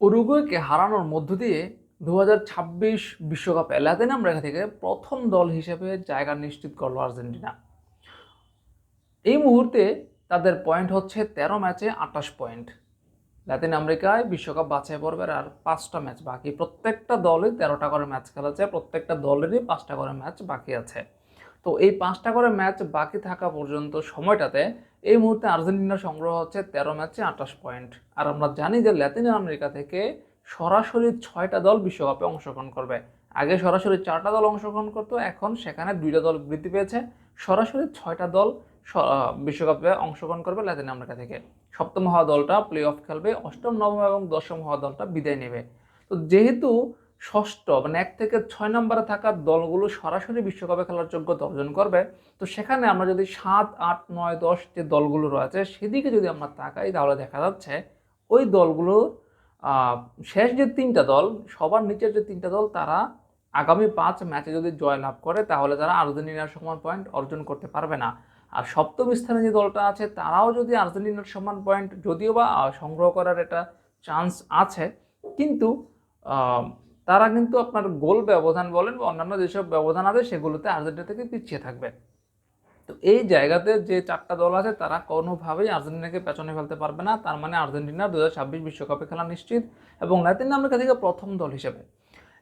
উরুগুয়েকে হারানোর মধ্য দিয়ে দু বিশ্বকাপে লাতিন আমেরিকা থেকে প্রথম দল হিসেবে জায়গা নিশ্চিত করল আর্জেন্টিনা। এই মুহূর্তে তাদের পয়েন্ট হচ্ছে তেরো ম্যাচে আটাশ পয়েন্ট। লাতিন আমেরিকায় বিশ্বকাপ বাছাই পর্বের আর পাঁচটা ম্যাচ বাকি। প্রত্যেকটা দলই তেরোটা করে ম্যাচ খেলেছে, প্রত্যেকটা দলেরই পাঁচটা করে ম্যাচ বাকি আছে। তো এই পাঁচটা করে ম্যাচ বাকি থাকা পর্যন্ত সময়টাতে এই মুহূর্তে আর্জেন্টিনার সংগ্রহ হচ্ছে তেরো ম্যাচে আটাশ পয়েন্ট। আর আমরা জানি যে লাতিন আমেরিকা থেকে সরাসরি ছয়টা দল বিশ্বকাপে অংশগ্রহণ করবে। আগে সরাসরি চারটা দল অংশগ্রহণ করতো, এখন সেখানে দুইটা দল বৃদ্ধি পেয়েছে। সরাসরি ছয়টা দল বিশ্বকাপে অংশগ্রহণ করবে লাতিন আমেরিকা থেকে। সপ্তম হওয়া দলটা প্লে অফ খেলবে, অষ্টম, নবম এবং দশম হওয়া দলটা বিদায় নেবে। তো যেহেতু ষষ্ঠ মানে এক থেকে ছয় নম্বরে থাকা দলগুলো সরাসরি বিশ্বকাপে খেলার যোগ্যতা অর্জন করবে। তো সেখানে আমরা যদি সাত, আট, নয়, দশ যে দলগুলো রয়েছে, সেদিকে যদি আমরা তাকাই, তাহলে দেখা যাচ্ছে ওই দলগুলো শেষ যে তিনটা দল, সবার নিচের যে তিনটা দল, তারা আগামী পাঁচ ম্যাচে যদি জয় লাভ করে, তাহলে তারা আর্জেন্টিনার সমান পয়েন্ট অর্জন করতে পারবে না। আর সপ্তম স্থানে যে দলটা আছে, তারাও যদি আর্জেন্টিনার সমান পয়েন্ট, যদিও বা সংগ্রহ করার একটা চান্স আছে, কিন্তু তারা কিন্তু আপনার গোল ব্যবধান বলেন বা অন্যান্য যেসব ব্যবধান আছে সেগুলোতে আর্জেন্টিনা থেকে পিছিয়ে থাকবে। তো এই জায়গাতে যে চারটা দল আছে তারা কোনোভাবেই আর্জেন্টিনাকে পেছনে ফেলতে পারবে না। তার মানে আর্জেন্টিনা দু ছাব্বিশ বিশ্বকাপে খেলা নিশ্চিত এবং লাতিন আমেরিকা থেকে প্রথম দল হিসেবে।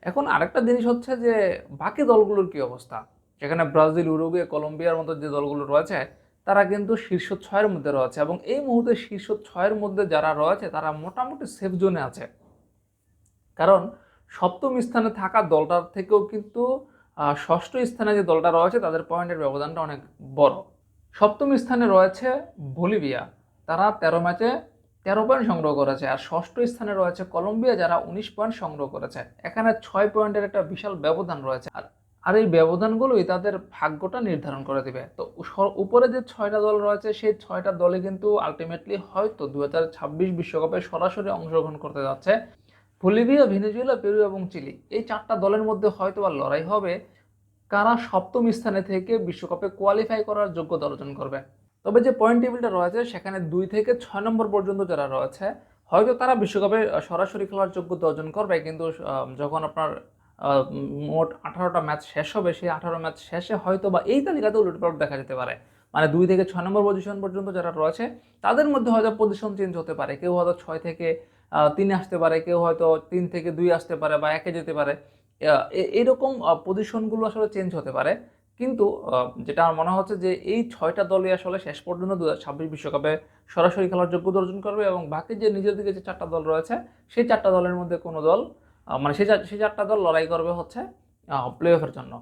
এখন আরেকটা জিনিস হচ্ছে যে বাকি দলগুলোর কি অবস্থা? সেখানে ব্রাজিল, উরুগুয়ে, কলম্বিয়ার মতো যে দলগুলো রয়েছে, তারা কিন্তু শীর্ষ ছয়ের মধ্যে রয়েছে এবং এই মুহূর্তে শীর্ষ ছয়ের মধ্যে যারা রয়েছে তারা মোটামুটি সেফ জোনে আছে। কারণ সপ্তম স্থানে থাকা দলটার থেকেও কিন্তু ষষ্ঠ স্থানে যে দলটা রয়েছে তাদের পয়েন্টের ব্যবধানটা অনেক বড়। সপ্তম স্থানে রয়েছে বলিভিয়া। তারা তেরো ম্যাচে তেরো পয়েন্ট সংগ্রহ করেছে আর ষষ্ঠ স্থানে রয়েছে কলম্বিয়া যারা উনিশ পয়েন্ট সংগ্রহ করেছে। এখানে ছয় পয়েন্টের একটা বিশাল ব্যবধান রয়েছে আর আর এই ব্যবধানগুলোই তাদের ভাগ্যটা নির্ধারণ করে দেবে। তো উপরে যে ছয়টা দল রয়েছে সেই ছয়টা দলে কিন্তু আলটিমেটলি হয়তো দু বিশ্বকাপে সরাসরি অংশগ্রহণ করতে যাচ্ছে। বলিভিয়া, ভেনেজুয়েলা, পেরু এবং চিলি। এই চারটা দলের মধ্যে হয়তো বা লড়াই হবে কারা সপ্তম স্থানে থেকে বিশ্বকাপে কোয়ালিফাই করার যোগ্যতা অর্জন করবে। তবে যে পয়েন্ট টেবিলটা রয়েছে, সেখানে দুই থেকে ছয় নম্বর পর্যন্ত যারা রয়েছে, হয়তো তারা বিশ্বকাপে সরাসরি খেলার যোগ্যতা অর্জন করবে, কিন্তু যখন আপনার মোট আঠারোটা ম্যাচ শেষ হবে, সেই আঠারো ম্যাচ শেষে হয়তো বা এই তালিকাতে উলটপালট দেখা যেতে পারে। মানে দুই থেকে ছয় নম্বর পজিশন পর্যন্ত যারা রয়েছে তাদের মধ্যে হয়তো পজিশন চেঞ্জ হতে পারে। কেউ হয়তো ছয় থেকে তিনে আসতে পারে কেউ হয়তো তিন থেকে দুই আসতে পারে বা একে যেতে পারে। আহ, এ- এইরকম পজিশনগুলো আসলে চেঞ্জ হতে পারে। কিন্তু যেটা আমার মনে হচ্ছে যে এই ছয়টা দলই আসলে শেষ পর্যন্ত দু হাজার ছাব্বিশ বিশ্বকাপে সরাসরি খেলার যোগ্যতা অর্জন করবে এবং বাকি যে নিজের দিকে যে চারটা দল রয়েছে সেই চারটা দলের মধ্যে কোনো দল মানে সেই সেই চারটা দল লড়াই করবে হচ্ছে প্লে অফের জন্য।